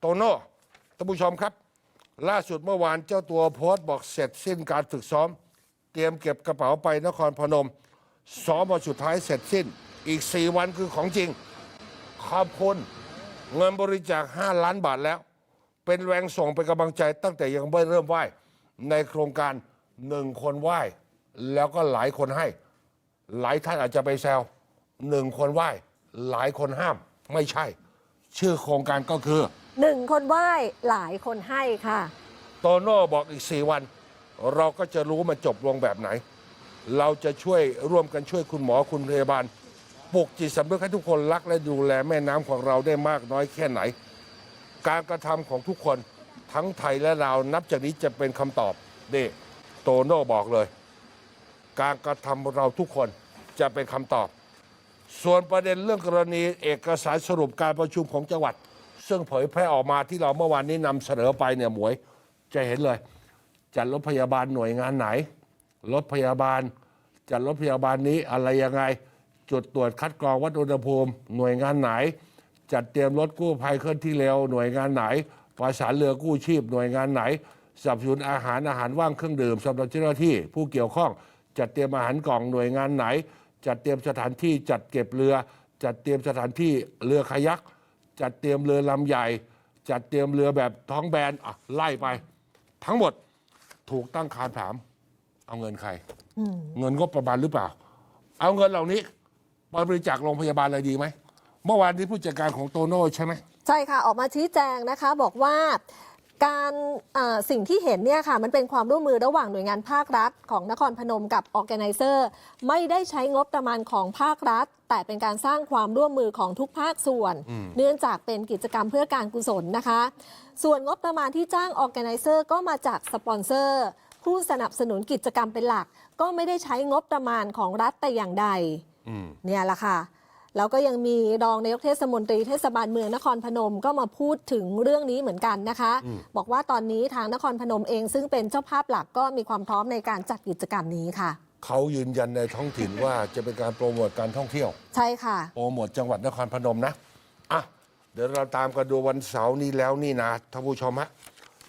โตโน่ท่านผู้ชมครับ ล่าสุดเมื่อวานเจ้าตัวโพสต์บอกเสร็จสิ้นการฝึกซ้อม เตรียมเก็บกระเป๋าไปนครพนมซ้อมวันสุดท้ายเสร็จสิ้น อีก 4 วันคือของจริง ขอบคุณเงินบริจาค 5 ล้านบาทแล้ว เป็นแรงส่งเป็นกำลังใจตั้งแต่ยังไม่เริ่มไหว้ในโครงการหนึ่งคนไหว้ แล้วก็หลายคนให้ หลายท่านอาจจะไปแซวหนึ่งคนไหว้ หลายคนห้ามไม่ใช่ ชื่อโครงการก็คือ หนึ่งคนไหว้หลายคนให้ค่ะ โตโน่บอกอีกสี่วัน เราก็จะรู้มันจบลงแบบไหน เราจะช่วยร่วมกันช่วยคุณหมอคุณพยาบาลปลุกจิตสำนึกให้ทุกคนรักและดูแลแม่น้ำของเราได้มากน้อยแค่ไหน การกระทำของทุกคนทั้งไทยและลาวนับจากนี้จะเป็นคำตอบเด้โตโน่บอกเลย การกระทำเราทุกคนจะเป็นคำตอบ ส่วนประเด็นเรื่องกรณีเอกสารสรุปการประชุมของจังหวัด ซึ่งเผยแพร่ออกมาที่เราเมื่อวานนี้นำเสนอไปเนี่ยหมวยจะเห็นเลย จัดรถพยาบาลหน่วยงานไหน รถพยาบาล จัดรถพยาบาลนี้อะไรยังไง จุดตรวจคัดกรองวัดอุณหภูมิ หน่วยงานไหน จัดเตรียมรถกู้ภัยเคลื่อนที่เร็วหน่วยงานไหน ประสานเรือกู้ชีพ หน่วยงานไหนสนับสนุนอาหารอาหารว่างเครื่องดื่มสำหรับเจ้าหน้าที่ ผู้เกี่ยวข้องจัดเตรียมอาหารกล่องหน่วยงานไหน จัดเตรียมสถานที่จัดเก็บเรือ จัดเตรียมสถานที่เรือคายัก จัดเตรียมเรือลำใหญ่ จัดเตรียมเรือแบบท้องแบนอะไล่ไป ทั้งหมดถูกตั้งคำถาม เอาเงินใคร เงินงบประมาณหรือเปล่า เอาเงินเหล่านี้ไปบริจาคโรงพยาบาลเลยดีไหมเมื่อวานนี้ผู้จัดการของโตโน่ใช่ไหมใช่ค่ะ ออกมาชี้แจงนะคะบอกว่า การเอ่อสิ่งที่เห็นเนี่ยค่ะมันเป็นความร่วมมือระหว่างหน่วยงานภาครัฐ ของนครพนมกับออแกไนเซอร์ไม่ได้ใช้งบประมาณของภาครัฐ แต่เป็นการสร้างความร่วมมือของทุกภาคส่วน เนื่องจากเป็นกิจกรรมเพื่อการกุศลนะคะ ส่วนงบประมาณที่จ้างออแกไนเซอร์ก็มาจากสปอนเซอร์ผู้สนับสนุนกิจกรรมเป็นหลัก ก็ไม่ได้ใช้งบประมาณของรัฐแต่อย่างใดอืมเนี่ยแหละค่ะ แล้วก็ยังมีรองนายกเทศมนตรีเทศบาลเมืองนครพนมก็มาพูดถึงเรื่องนี้เหมือนกันนะคะ บอกว่าตอนนี้ทางนครพนมเองซึ่งเป็นเจ้าภาพหลักก็มีความพร้อมในการจัดกิจกรรมนี้ค่ะ เขายืนยันในท้องถิ่นว่าจะเป็นการโปรโมทการท่องเที่ยว ใช่ค่ะ โปรโมทจังหวัดนครพนมนะอะเดี๋ยวเราตามกันดูวันเสาร์นี้แล้วนี่นะท่านผู้ชมฮะ